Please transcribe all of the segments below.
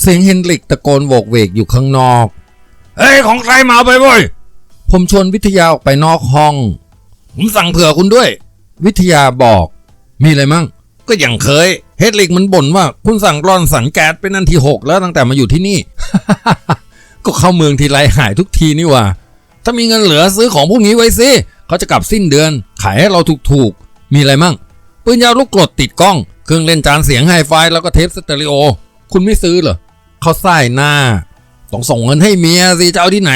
เสียงเฮนริกตะโกนโวกเวกอยู่ข้างนอก เฮ้ย ของใครมาไปเว้ย ผมชวนวิทยาออกไปนอกห้อง ผมสั่งเผื่อคุณด้วย วิทยาบอก มีอะไรมั่ง ก็อย่างเคย เฮดริกมันบ่นว่าคุณสั่งร่อนสังแก๊สเป็นนันที่หกแล้วตั้งแต่มาอยู่ที่นี่ ก็เข้าเมืองทีไรหายทุกทีนี่หว่า ถ้ามีเงินเหลือซื้อของพวกนี้ไว้สิเขาจะกลับสิ้นเดือน ขายให้เราถูกๆ มีอะไรมั่ง ปืนยาวลูกกรดติดกล้อง เครื่องเล่นจานเสียงไฮไฟแล้วก็เทปสเตอริโอ คุณไม่ซื้อเหรอ เขาใส่หน้า ต้องส่งเงินให้เมียสิจะเอาที่ไหน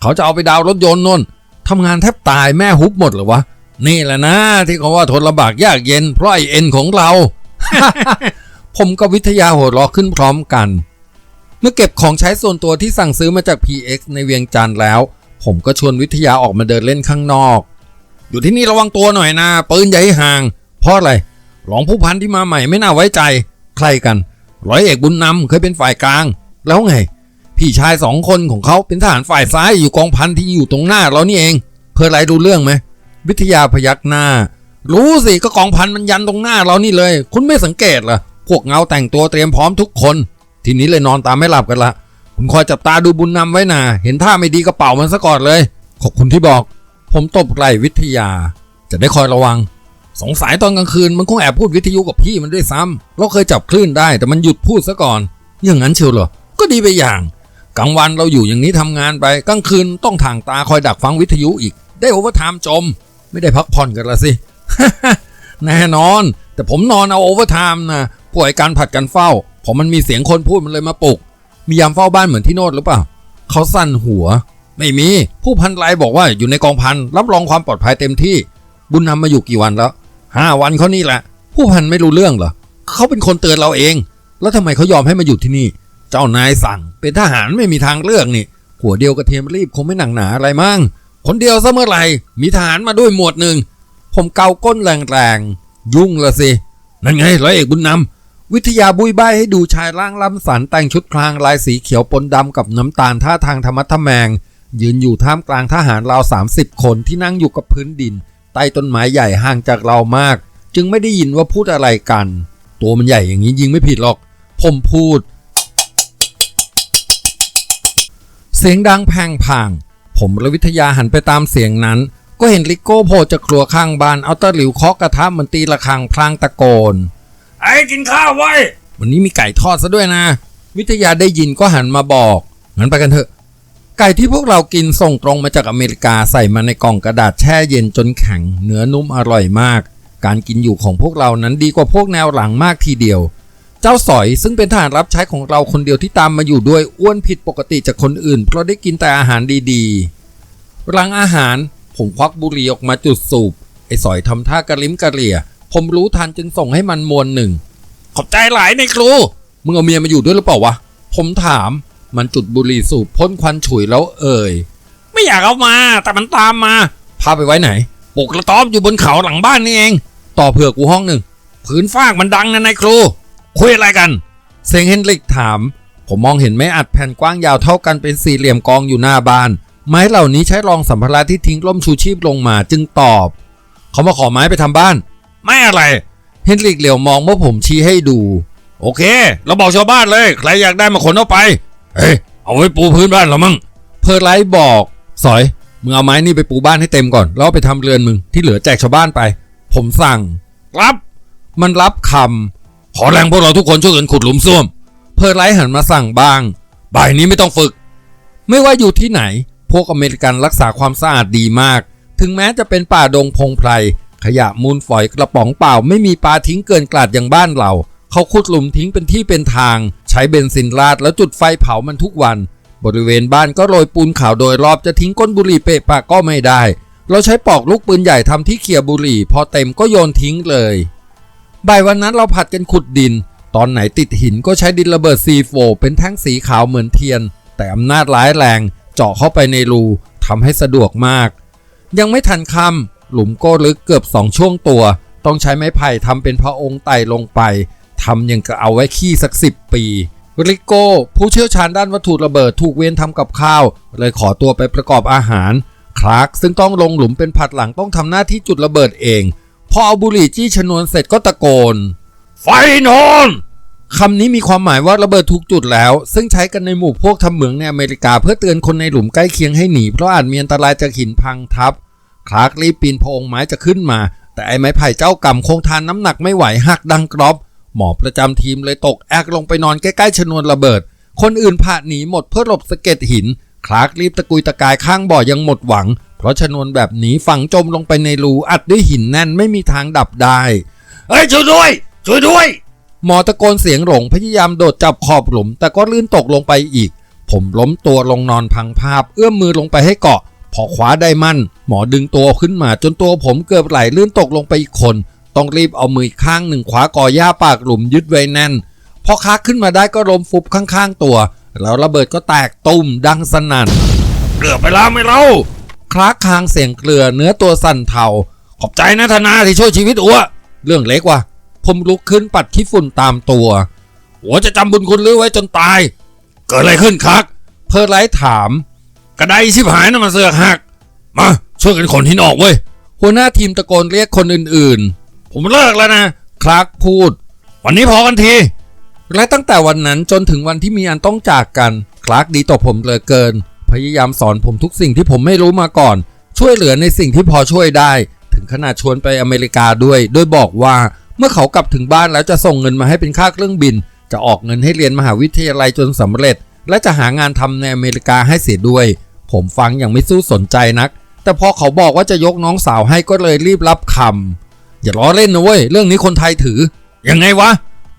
เขาจะเอาไปดาวรถยนต์นนทำงานแทบตายแม่ฮุบหมดเหรอวะ นี่แหละนะที่เขาว่าทนลำบากยากเย็น เพราะไอเอ็นของเรา ผมกับวิทยาหัวเราะขึ้นพร้อมกัน เมื่อเก็บของใช้ส่วนตัวที่สั่งซื้อมาจาก PX ในเวียงจันทร์แล้ว ผมก็ชวนวิทยาออกมาเดินเล่นข้างนอก อยู่ที่นี่ระวังตัวหน่อยนะปืนให้ห่าง เพราะอะไรรองผู้พันที่มาใหม่ไม่น่าไว้ใจ ใครกัน ร้อยเอกบุญนำเคยเป็นฝ่ายกลาง แล้วไง พี่ชายสองคนของเขาเป็นทหารฝ่ายซ้ายอยู่กองพันที่อยู่ตรงหน้าเรานี่เอง เพื่ออะไรรู้เรื่องไหมวิทยาพยักหน้า รู้สิก็กองพันมันยันตรงหน้าเรานี่เลย คุณไม่สังเกตเหรอพวกเงาแต่งตัวเตรียมพร้อมทุกคน ทีนี้เลยนอนตามไม่หลับกันละคุณคอยจับตาดูบุญนำไว้นะเห็นท่าไม่ดีก็เป่ามันซะก่อนเลย ขอบคุณที่บอก ผมตบไหล่วิทยา จะได้คอยระวัง สงสัยตอนกลางคืนมันคงแอบพูดวิทยุกับพี่มันด้วยซ้ำเราเคยจับคลื่นได้แต่มันหยุดพูดซะก่อน อย่างนั้นเชียวเหรอ ก็ดีไปอย่าง กลางวันเราอยู่อย่างนี้ทำงานไปกลางคืนต้องทางตาคอยดักฟังวิทยุอีก ได้โอเวอร์ไทม์จม ไม่ได้พักผ่อนกันละสิแน่นอน แต่ผมนอนเอาโอเวอร์ไทม์นะป่วยการผัดกันเฝ้าผมมันมีเสียงคนพูดมันเลยมาปลุก มียามเฝ้าบ้านเหมือนที่โนดหรือเปล่าเขาสั่นหัว ไม่มี ผู้พันไลบอกว่าอยู่ในกองพันรับรองความปลอดภัยเต็มที่ บุญนำมาอยู่กี่วันแล้ว ห้าวันเขานี่แหละ ผู้พันไม่รู้เรื่องเหรอเขาเป็นคนเตือนเราเอง แล้วทำไมเขายอมให้มาอยู่ที่นี่ เจ้านายสั่ง เป็นทหารไม่มีทางเลือกนี่หัวเดียวกระเทียมรีบคงไม่หนักหนาอะไรมั้งคนเดียวซะเมื่อไหร่มีทหารมาด้วยหมวดหนึ่งผมเกาก้นแรงๆยุ่งละสินั่นไงร้อยเอกบุญนำวิทยาบุยใบให้ดูชายร่างล้ำสันแต่งชุดพลางลายสีเขียวปนดำกับน้ำตาลท่าทางธรรมะทะแมง ยืนอยู่ท่ามกลางทหารราว 30 คนที่นั่งอยู่กับพื้นดิน ใต้ต้นไม้ใหญ่ห่างจากเรามาก จึงไม่ได้ยินว่าพูดอะไรกัน ตัวมันใหญ่อย่างนี้ยิงไม่ผิดหรอก ผมพูด เสียงดังแพงพาง ผมและวิทยาหันไปตามเสียงนั้น ก็เห็นลิโก้โผล่จากครัวข้างบ้านเอาตะหลิวเคาะกระทะเหมือนตีระฆังพลางตะโกน ไอ้กินข้าวไว้ วันนี้มีไก่ทอดซะด้วยนะ วิทยาได้ยินก็หันมาบอกงั้นไปกันเถอะ ไก่ที่พวกเรากินส่งตรงมาจากอเมริกาใส่มาในกล่องกระดาษแช่เย็นจนแข็ง เนื้อนุ่มอร่อยมาก การกินอยู่ของพวกเรานั้นดีกว่าพวกแนวหลังมากทีเดียว เจ้าสอยซึ่งเป็นทหารรับใช้ของเราคนเดียวที่ตามมาอยู่ด้วยอ้วนผิดปกติจากคนอื่น เพราะได้กินแต่อาหารดีๆ หลังอาหารผมควักบุหรี่ออกมาจุดสูบไอ้สอยทำท่ากระลิ้มกระเหลี่ย ผมรู้ทันจึงส่งให้มันมวนหนึ่งขอบใจหลายในครูมึงเอาเมียมาอยู่ด้วยหรือเปล่าวะผมถาม มันจุดบุหรี่สูบพ่นควันฉุยแล้วเอ่ย ไม่อยากเอามา แต่มันตามมา พาไปไว้ไหนปลุกกระต๊อบอยู่บนเขาหลังบ้านนี่เอง ต่อเผื่อกูห้องหนึ่งพื้นฟากมันดังนะนายครู คุยอะไรกันเซงเฮนริกถาม ผมมองเห็นไม้อัดแผ่นกว้างยาวเท่ากันเป็นสี่เหลี่ยมกองอยู่หน้าบ้าน ไม้เหล่านี้ใช้รองสัมภาระที่ทิ้งล่มชูชีพลงมาจึงตอบ เขามาขอไม้ไปทำบ้าน ไม่อะไร เฮนริกเหลียวมองเมื่อผมชี้ให้ดู โอเค เราบอกชาวบ้านเลย ใครอยากได้มาขนเอาไป เฮ้ยเอาไว้ปูพื้นบ้านเรามั่งเพอร์ไลท์บอก สอยมึงเอาไม้นี่ไปปูบ้านให้เต็มก่อน แล้วเอาไปทำเรือนมึงที่เหลือแจกชาวบ้านไป ผมสั่ง รับ มันรับคขอแรงพวกเราทุกคนช่วยกันขุดหลุมซ่วมำเพอร์ไลท์หันมาสั่งบ้าง บ่ายนี้ไม่ต้องฝึก ไม่ว่าอยู่ที่ไหน พวกอเมริกันรักษาความสะอาดดีมาก ถึงแม้จะเป็นป่าดงพงไพรขยะมูลฝอยกระป๋องเปล่าไม่มีปลาทิ้งเกินกลาดอย่างบ้านเรา เขาขุดหลุมทิ้งเป็นที่เป็นทาง ใช้เบนซินราดแล้วจุดไฟเผามันทุกวัน บริเวณบ้านก็โรยปูนขาวโดยรอบจะทิ้งก้นบุหรี่เปะปะก็ไม่ได้ เราใช้ปอกลูกปืนใหญ่ทำที่เขี่ยบุหรี่ พอเต็มก็โยนทิ้งเลยบ่ายวันนั้นเราผัดกันขุดดิน ตอนไหนติดหินก็ใช้ดินระเบิดซีโฟเป็นแท่งสีขาวเหมือนเทียน แต่อำนาจร้ายแรงเจาะเข้าไปในรูทำให้สะดวกมาก ยังไม่ทันคำหลุมก็ลึกเกือบสองช่วงตัว ต้องใช้ไม้ไผ่ทำเป็นพระองค์ไต่ลงไป ทำยังกะเอาไว้ขี้สักสิบปีริโก้ผู้เชี่ยวชาญด้านวัตถุระเบิดถูกเวียนทำกับข้าว เลยขอตัวไปประกอบอาหาร คลาร์กซึ่งต้องลงหลุมเป็นผัดหลังต้องทำหน้าที่จุดระเบิดเอง พอเอาบุหรี่จี้ชนวนเสร็จก็ตะโกน ไฟนอนคำนี้มีความหมายว่าระเบิดถูกจุดแล้ว ซึ่งใช้กันในหมู่พวกทำเหมืองในอเมริกาเพื่อเตือนคนในหลุมใกล้เคียงให้หนี เพราะอาจมีอันตรายจากหินพังทับ คลาร์กรีบปีนโพรงไม้จะขึ้นมา แต่ไอ้ไม้ไผ่เจ้ากรรมคงทานน้ำหนักไม่ไหวหักดังกรอบ หมอประจำทีมเลยตกแอกลงไปนอนใกล้ๆชนวนระเบิด คนอื่นผ่าหนีหมดเพื่อหลบสะเก็ดหิน คลาร์กรีบตะกุยตะกายข้างบ่อยังหมดหวัง เพราะชนวนแบบนี้ฝังจมลงไปในรูอัดด้วยหินแน่นไม่มีทางดับได้เฮ้ยช่วยด้วยช่วยด้วย หมอตะโกนเสียงหลงพยายามโดดจับขอบหลุม แต่ก็ลื่นตกลงไปอีก ผมล้มตัวลงนอนพังภาพ เอื้อมมือลงไปให้เกาะ พอคว้าได้มั่น หมอดึงตัวขึ้นมาจนตัวผมเกือบไหลลื่นตกลงไปอีกคน ต้องรีบเอามืออีกข้างหนึ่งขวากอหญ้าปากหลุมยึดไว้แน่น พอค้าขึ้นมาได้ก็ล้มฟุบข้างๆตัว แล้วระเบิดก็แตกตุ้มดังสนั่นเกือบไปแล้วไม่เล่าคลากคางเสียงเกลือเนื้อตัวสั่นเทาขอบใจนะธนาที่ช่วยชีวิตอัวเรื่องเล็กว่ะผมลุกขึ้นปัดขี้ฝุ่นตามตัวหัวจะจำบุญคุณลือไว้จนตาย เกิดอะไรขึ้นครับเพอร์ไลท์ถาม กระไดชิบหายนะมันเสือกหัก มาช่วยกันขนหินออกเว้ยหัวหน้าทีมตะโกนเรียกคนอื่น ผมเลิกแล้วนะ คลากพูด วันนี้พอกันที และตั้งแต่วันนั้นจนถึงวันที่มีอันต้องจากกัน คลาร์กดีต่อผมเหลือเกิน พยายามสอนผมทุกสิ่งที่ผมไม่รู้มาก่อน ช่วยเหลือในสิ่งที่พอช่วยได้ ถึงขนาดชวนไปอเมริกาด้วย โดยบอกว่าเมื่อเขากลับถึงบ้านแล้วจะส่งเงินมาให้เป็นค่าเครื่องบิน จะออกเงินให้เรียนมหาวิทยาลัยจนสำเร็จ และจะหางานทำในอเมริกาให้เสียด้วย ผมฟังอย่างไม่สู้สนใจนัก แต่พอเขาบอกว่าจะยกน้องสาวให้ก็เลยรีบรับคำ อย่าล้อเล่นนะเว้ย เรื่องนี้คนไทยถือ ยังไงวะ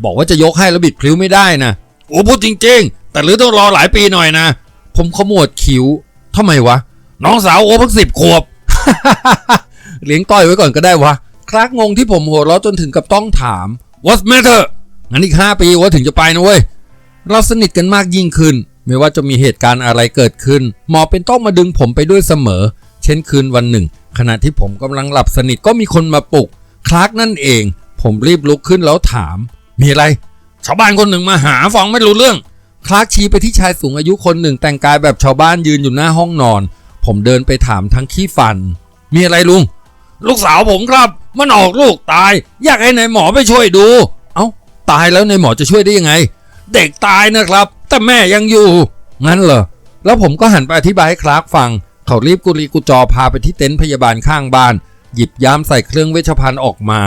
บอกว่าจะยกให้แล้วบิดพลิ้วไม่ได้นะโอ้พูดจริง ๆ แต่หรือต้องรอหลายปีหน่อยนะ ผมขมวดคิ้วทำไมวะ น้องสาวโอ้เพิ่งสิบขวบ เลี้ยงต้อยไว้ก่อนก็ได้วะ คลากงงที่ผมหัวเราะจนถึงกับต้องถาม What's matter งั้นอีกห้าปีว่าถึงจะไปนะเว้ย เราสนิทกันมากยิ่งขึ้น ไม่ว่าจะมีเหตุการณ์อะไรเกิดขึ้น หมอเป็นต้องมาดึงผมไปด้วยเสมอ เช่นคืนวันหนึ่ง ขณะที่ผมกำลังหลับสนิทก็มีคนมาปลุก คลากนั่นเอง ผมรีบลุกขึ้นแล้วถาม มีอะไร ชาวบ้านคนหนึ่งมาหาฟังไม่รู้เรื่อง คลากชี้ไปที่ชายสูงอายุคนหนึ่งแต่งกายแบบชาวบ้านยืนอยู่หน้าห้องนอน ผมเดินไปถามทั้งขี้ฟัน มีอะไรลุง ลูกสาวผมครับ มันออกลูกตาย อยากให้นายหมอไปช่วยดู เอ้า ตายแล้วในหมอจะช่วยได้ยังไง เด็กตายนะครับ แต่แม่ยังอยู่ งั้นเหรอ แล้วผมก็หันไปอธิบายให้คลาร์กฟัง เขารีบกุลีกุจอพาไปที่เต็นท์พยาบาลข้างบ้าน หยิบยามใส่เครื่องเวชภัณฑ์ออกมา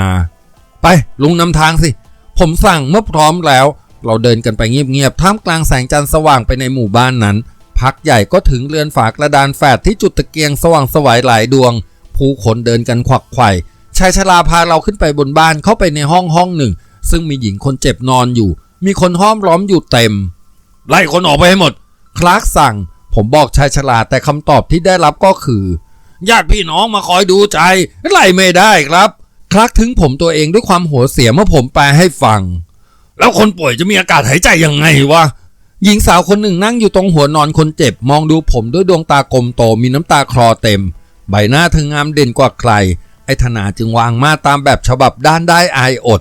ไปลุงนำทางสิ ผมสั่งเมื่อพร้อมแล้ว เราเดินกันไปเงียบๆท่ามกลางแสงจันทร์สว่างไปในหมู่บ้านนั้น พักใหญ่ก็ถึงเรือนฝากระดานแฝดที่จุดตะเกียงสว่างสวายหลายดวง ผู้คนเดินกันขวักไขว่ชายชราพาเราขึ้นไปบนบ้านเข้าไปในห้องห้องหนึ่ง ซึ่งมีหญิงคนเจ็บนอนอยู่ มีคนห้อมล้อมอยู่เต็ม ไล่คนออกไปให้หมด คลาร์กสั่ง ผมบอกชายชราแต่คำตอบที่ได้รับก็คือ ญาติพี่น้องมาคอยดูใจไล่ไม่ได้ครับ คลาร์กถึงผมตัวเองด้วยความหัวเสียเมื่อผมแปลให้ฟัง แล้วคนป่วยจะมีอากาศหายใจยังไงวะหญิงสาวคนหนึ่งนั่งอยู่ตรงหัวนอนคนเจ็บ มองดูผมด้วยดวงตากลมโตมีน้ำตาคลอเต็ม ใบหน้าเธองามเด่นกว่าใคร ไอ้ธนาจึงวางมาตามแบบฉบับด้านได้อายอด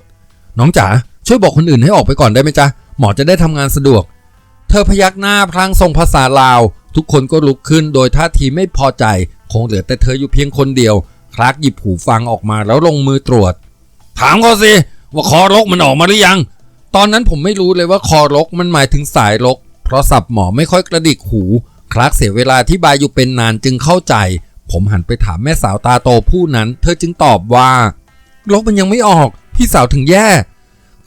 น้องจ๋าช่วยบอกคนอื่นให้ออกไปก่อนได้ไหมจ๊ะหมอจะได้ทำงานสะดวก เธอพยักหน้าพลางส่งภาษาลาว ทุกคนก็ลุกขึ้นโดยท่าทีไม่พอใจ คงเหลือแต่เธออยู่เพียงคนเดียว คลาร์กหยิบหูฟังออกมาแล้วลงมือตรวจ ถามเขาสิว่าคอรกมันออกมาหรือยัง ตอนนั้นผมไม่รู้เลยว่าคอรกมันหมายถึงสายรก เพราะสับหมอไม่ค่อยกระดิกหู คลาร์กเสียเวลาที่บายอยู่เป็นนานจึงเข้าใจ ผมหันไปถามแม่สาวตาโตผู้นั้น เธอจึงตอบว่า รกมันยังไม่ออก พี่สาวถึงแย่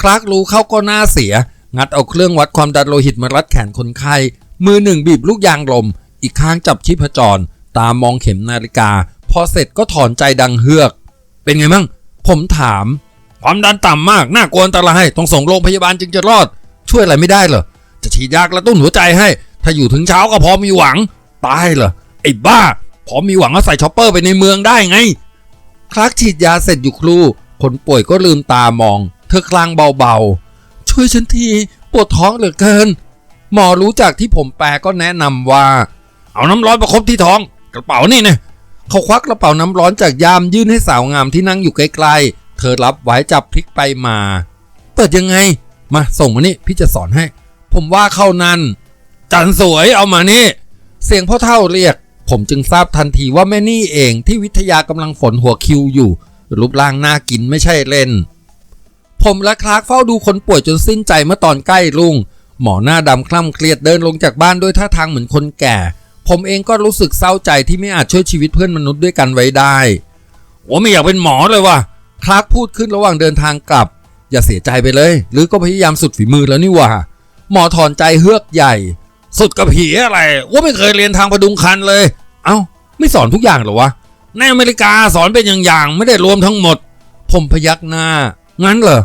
คลาร์กรู้เข้าก็น้าเสีย งัดเอาเครื่องวัดความดันโลหิตมารัดแขนคนไข้ มือหนึ่งบีบลูกยางลม อีกข้างจับชีพจร ตามองเข็มนาฬิกา พอเสร็จก็ถอนใจดังเฮือก เป็นไงมั่ง ผมถาม ความดันต่ำมาก น่ากลัวอันตราย ต้องส่งโรงพยาบาลจึงจะรอด ช่วยอะไรไม่ได้เหรอ จะฉีดยากระตุ้นหัวใจให้ ถ้าอยู่ถึงเช้าก็พอมีหวัง ตายเหรอ ไอ้บ้า พอมีหวังก็ใส่ช็อปเปอร์ไปในเมืองได้ไง คลักฉีดยาเสร็จอยู่ครู่ คนป่วยก็ลืมตามอง เธอคลางเบาๆ ช่วยฉันที ปวดท้องเหลือเกิน หมอรู้จากที่ผมแปลก็แนะนำว่าเอาน้ำร้อนประคบที่ท้อง กระเป๋านี่นะเขาควักกระเป๋าน้ำร้อนจากยามยื่นให้สาวงามที่นั่งอยู่ใกล้ๆ เธอรับไว้จับพลิกไปมา เปิดยังไง มาส่งมานี่พี่จะสอนให้ ผมว่าเข้านั่น จันสวยเอามานี่ เสียงพ่อเท่าเรียก ผมจึงทราบทันทีว่าแม่นี่เองที่วิทยากำลังฝนหัวคิวอยู่ รูปร่างน่ากินไม่ใช่เล่น ผมและคลาร์กเฝ้าดูคนป่วยจนสิ้นใจเมื่อตอนใกล้รุ่งหมอหน้าดำคล่ำเครียดเดินลงจากบ้านด้วยท่าทางเหมือนคนแก่ ผมเองก็รู้สึกเศร้าใจที่ไม่อาจช่วยชีวิตเพื่อนมนุษย์ด้วยกันไว้ได้ผมไม่อยากเป็นหมอเลยว่ะคลาร์กพูดขึ้นระหว่างเดินทางกลับ อย่าเสียใจไปเลย หรือก็พยายามสุดฝีมือแล้วนี่ว่าหมอถอนใจเฮือกใหญ่ สุดกับผีอะไรว่าไม่เคยเรียนทางพดุงคันเลย เอ้า ไม่สอนทุกอย่างเหรอวะในอเมริกาสอนเป็นอย่างๆไม่ได้รวมทั้งหมด ผมพยักหน้า งั้นเหรอ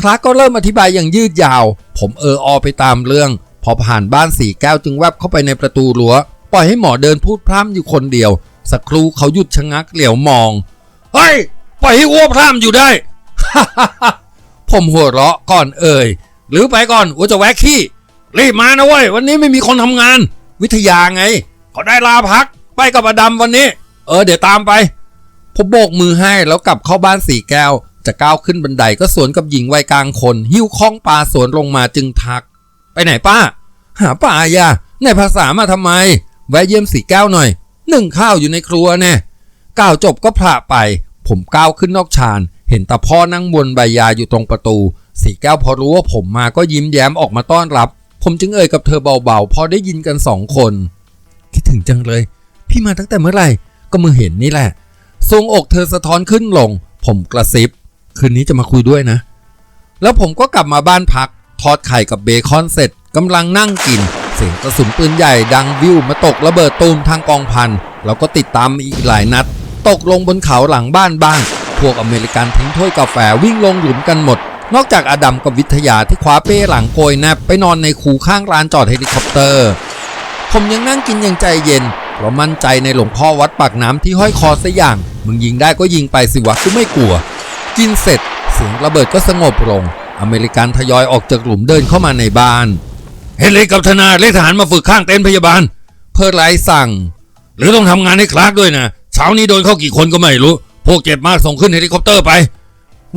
คลาร์กก็เริ่มอธิบายอย่างยืดยาว ผมเอออไปตามเรื่อง พอผ่านบ้านสีแก้วจึงแวบเข้าไปในประตูรั้ว ปล่อยให้หมอเดินพูดพร่ำอยู่คนเดียว สักครู่เขาหยุดชะงักเหลียวมอง เฮ้ย ปล่อยให้อ้วพร่ำอยู่ได้ ผมหัวเราะก่อนเอ่ย หรือไปก่อนอ้วจะแวะขี้ รีบมานะเว้ย วันนี้ไม่มีคนทำงาน วิทยาไง เขาได้ลาพัก ไปกับอดัมวันนี้ เออ เดี๋ยวตามไป ผมโบกมือให้แล้วกลับเข้าบ้านสี่แก้ว จะก้าวขึ้นบันไดก็สวนกับหญิงวัยกลางคน หิ้วข้องปลาสวนลงมาจึงทัก ไปไหนป้า หาป่าอย่าในภาษามาทำไม แวะเยี่ยมสีแก้วหน่อยหนึ่งข้าวอยู่ในครัวแน่ก้าวจบก็พระไป ผมก้าวขึ้นนอกชานเห็นตาพ่อนั่งบนใบยาอยู่ตรงประตู สีแก้วพอรู้ว่าผมมาก็ยิ้มแย้มออกมาต้อนรับ ผมจึงเอ่ยกับเธอเบาๆ พอได้ยินกันสองคน คิดถึงจังเลย พี่มาตั้งแต่เมื่อไหร่ ก็มือเห็นนี่แหละ ทรงอกเธอสะท้อนขึ้นลง ผมกระซิบ คืนนี้จะมาคุยด้วยนะ แล้วผมก็กลับมาบ้านพัก ทอดไข่กับเบคอนเสร็จกำลังนั่งกิน เสียงกระสุนปืนใหญ่ดังวิวมาตกระเบิดตูมทางกองพันแล้วก็ติดตามอีกหลายนัด ตกลงบนเขาหลังบ้านบ้าง พวกอเมริกันทิ้งถ้วยกาแฟวิ่งลงหลุมกันหมด นอกจากอดัมกับวิทยาที่คว้าเป้หลังโกยแนบไปนอนในคูข้างร้านจอดเฮลิคอปเตอร์ ผมยังนั่งกินอย่างใจเย็นเพราะมั่นใจในหลวงพ่อวัดปากน้ำที่ห้อยคอซะอย่าง มึงยิงได้ก็ยิงไปสิวะกูไม่กลัว กินเสร็จเสียงระเบิดก็สงบลง อเมริกันทยอยออกจากหลุมเดินเข้ามาในบ้าน เฮลิกับธนาเรียกทหารมาฝึกข้างเต็นท์พยาบาล เพื่อไล่สั่ง หรือต้องทำงานให้คลาร์กด้วยนะเช้านี้โดนเข้ากี่คนก็ไม่รู้ พวกเจ็บมากส่งขึ้นเฮลิคอปเตอร์ไป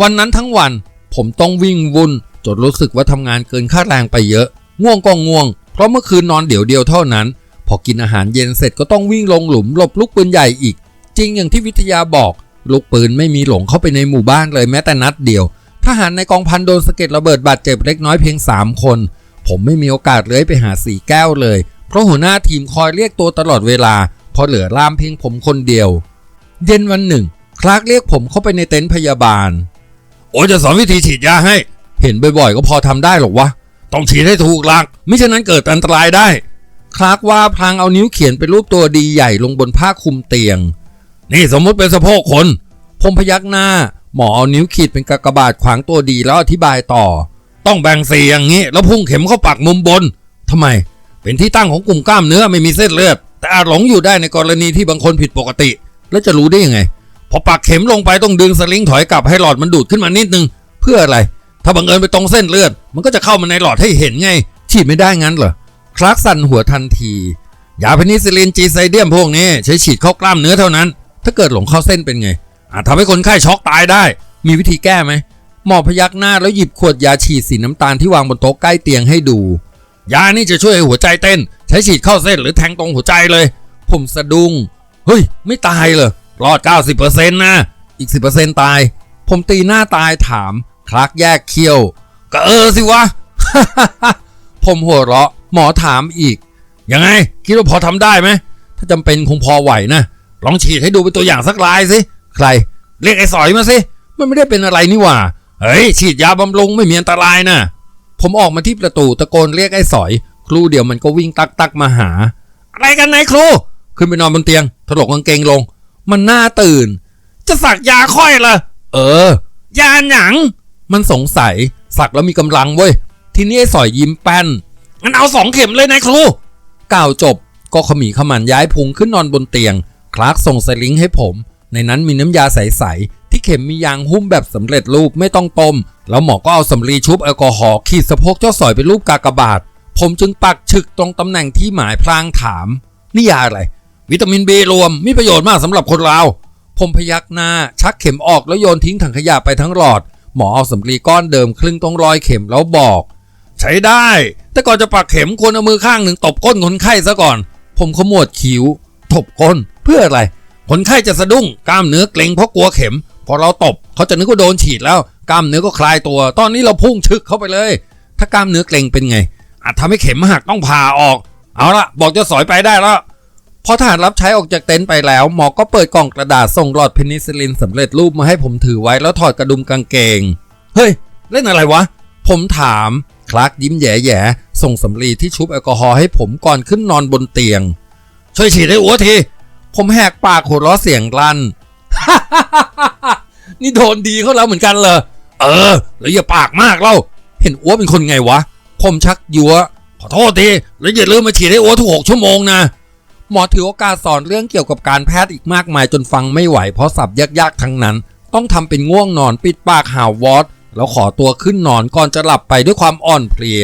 วันนั้นทั้งวันผมต้องวิ่งวุ่นจนรู้สึกว่าทำงานเกินค่าแรงไปเยอะ ง่วงก็ง่วง เพราะเมื่อคืนนอนเดี๋ยวเดียวเท่านั้น พอกินอาหารเย็นเสร็จก็ต้องวิ่งลงหลุมหลบลูกปืนใหญ่อีก จริงอย่างที่วิทยาบอก ลูกปืนไม่มีหลงเข้าไปในหมู่บ้านเลยแม้แต่นัดเดียว ทหารในกองพันโดนสะเก็ดระเบิดบาดเจ็บเล็กน้อยเพียง 3 คน ผมไม่มีโอกาสเลยไปหาสีแก้วเลย เพราะหัวหน้าทีมคอยเรียกตัวตลอดเวลา พอเหลือล่ามเพียงผมคนเดียว เย็นวันหนึ่ง คลาร์กเรียกผมเข้าไปในเต็นท์พยาบาล โอ้จะสอนวิธีฉีดยาให้ เห็นบ่อยๆ ก็พอทำได้หรอกวะ ต้องฉีดให้ถูกหลักไม่ฉะนั้นเกิดอันตรายได้ คลาร์กว่าพลางเอานิ้วเขียนเป็นรูปตัวดีใหญ่ลงบนผ้าคลุมเตียง นี่สมมุติเป็นสะโพกคน ผมพยักหน้า หมอเอานิ้วขีดเป็นกากบาทขวางตัวดีแล้วอธิบายต่อ ต้องแบ่งสี่อย่างนี้ แล้วพุ่งเข็มเข้าปักมุมบนทำไม เป็นที่ตั้งของกลุ่มกล้ามเนื้อไม่มีเส้นเลือด แต่อาจหลงอยู่ได้ในกรณีที่บางคนผิดปกติ แล้วจะรู้ได้ยังไง พอปักเข็มลงไปต้องดึงสลิงถอยกลับให้หลอดมันดูดขึ้นมานิดนึง เพื่ออะไร ถ้าบังเอิญไปตรงเส้นเลือด มันก็จะเข้ามาในหลอดให้เห็นไง ฉีดไม่ได้งั้นเหรอ คลาร์กสั่นหัวทันที ยาเพนิซิลินจีไซเดียมพวกนี้ ใช้ฉีดเข้ากล้ามเนื้อเท่านั้น ถ้าเกิดหลงเข้าเส้นเป็นไงอาจทำให้คนไข้ช็อกตายได้ มีวิธีแก้ไหม หมอพยักหน้าแล้วหยิบขวดยาฉีดสีน้ำตาลที่วางบนโต๊ะใกล้เตียงให้ดู ยานี่จะช่วยให้หัวใจเต้น ใช้ฉีดเข้าเส้นหรือแทงตรงหัวใจเลย ผมสะดุ้งเฮ้ย ไม่ตายเหรอรอด 90%นะ อีกสิตาย ผมตีหน้าตายถาม คลาร์กแยกเขี้ยว ก็เออสิวะ ผมหัวเราะ หมอถามอีก ยังไง คิดว่าพอทำได้ไหม ถ้าจำเป็นคงพอไหวนะ ลองฉีดให้ดูเป็นตัวอย่างสักรายสิ ใคร เรียกไอ้สอยมาสิ มันไม่ได้เป็นอะไรนี่หว่า เฮ้ยฉีดยาบำรุงไม่มีอันตรายนะผมออกมาที่ประตูตะโกนเรียกไอ้สอย ครูเดี๋ยวมันก็วิ่งตักตักมาหา อะไรกันนายครู ขึ้นไปนอนบนเตียง ถลกกางเกงลง มันน่าตื่น จะสักยาค่อยเหรอเออ ยาหนัง มันสงสัย สักแล้วมีกำลังเว้ย ทีนี้ไอ้สอยยิ้มแป้นงั้นเอาสองเข็มเลยนายครูกล่าวจบ ก็ขมีขมันย้ายพุงขึ้นนอนบนเตียง คลาร์กส่งสลิงให้ผม ในนั้นมีน้ำยาใส ที่เข็มมียางหุ้มแบบสำเร็จรูปไม่ต้องต้ม แล้วหมอก็เอาสำลีชุบแอลกอฮอล์ขีดสะโพกเจ้าสอยเป็นรูปกากบาท ผมจึงปักฉึกตรงตำแหน่งที่หมายพลางถาม นี่ยาอะไร วิตามินบีรวมมีประโยชน์มากสำหรับคนเราผมพยักหน้า ชักเข็มออกแล้วโยนทิ้งถังขยะไปทั้งหลอด หมอเอาสำลีก้อนเดิมครึ่งตรงรอยเข็มแล้วบอก ใช้ได้ แต่ก่อนจะปักเข็มควรเอามือข้างหนึ่งตบก้นคนไข้ซะก่อน ผมขมวดคิ้วถบก้น เพื่ออะไรคนไข้จะสะดุ้งกล้ามเนื้อเกร็งเพราะกลัวเข็ม พอเราตบเขาจะนึกว่าโดนฉีดแล้ว กล้ามเนื้อก็คลายตัว ตอนนี้เราพุ่งชึกเข้าไปเลย ถ้ากล้ามเนื้อเกร็งเป็นไง อาจทำให้เข็มหักต้องผ่าออก เอาละบอกจะสอยไปได้แล้วพอทหารรับใช้ออกจากเต็นท์ไปแล้ว หมอก็เปิดกล่องกระดาษส่งหลอดเพนิซิลลินสำเร็จรูปมาให้ผมถือไว้แล้วถอดกระดุมกางเกง เฮ้ย เล่นอะไรวะ ผมถามคลาร์กยิ้มแย่ๆส่งสำลีที่ชุบแอลกอฮอล์ให้ผมก่อนขึ้นนอนบนเตียง ช่วยฉีดให้อัวที ผมแหกปากหัวเราะเสียงลั่น นี่โดนดีเขาแล้วเหมือนกันเหรอ เออ แล้วอย่าปากมากเล่า เห็นอัวเป็นคนไงวะ ผมชักยัวขอโทษทีแล้วอย่าลืมมาฉีดให้อัวทุกหกชั่วโมงนะ หมอถือโอกาสสอนเรื่องเกี่ยวกับการแพทย์อีกมากมายจนฟังไม่ไหวเพราะสับยากๆทั้งนั้น ต้องทำเป็นง่วงนอนปิดปากหาววอดแล้วขอตัวขึ้นนอนก่อนจะหลับไปด้วยความอ่อนเพลีย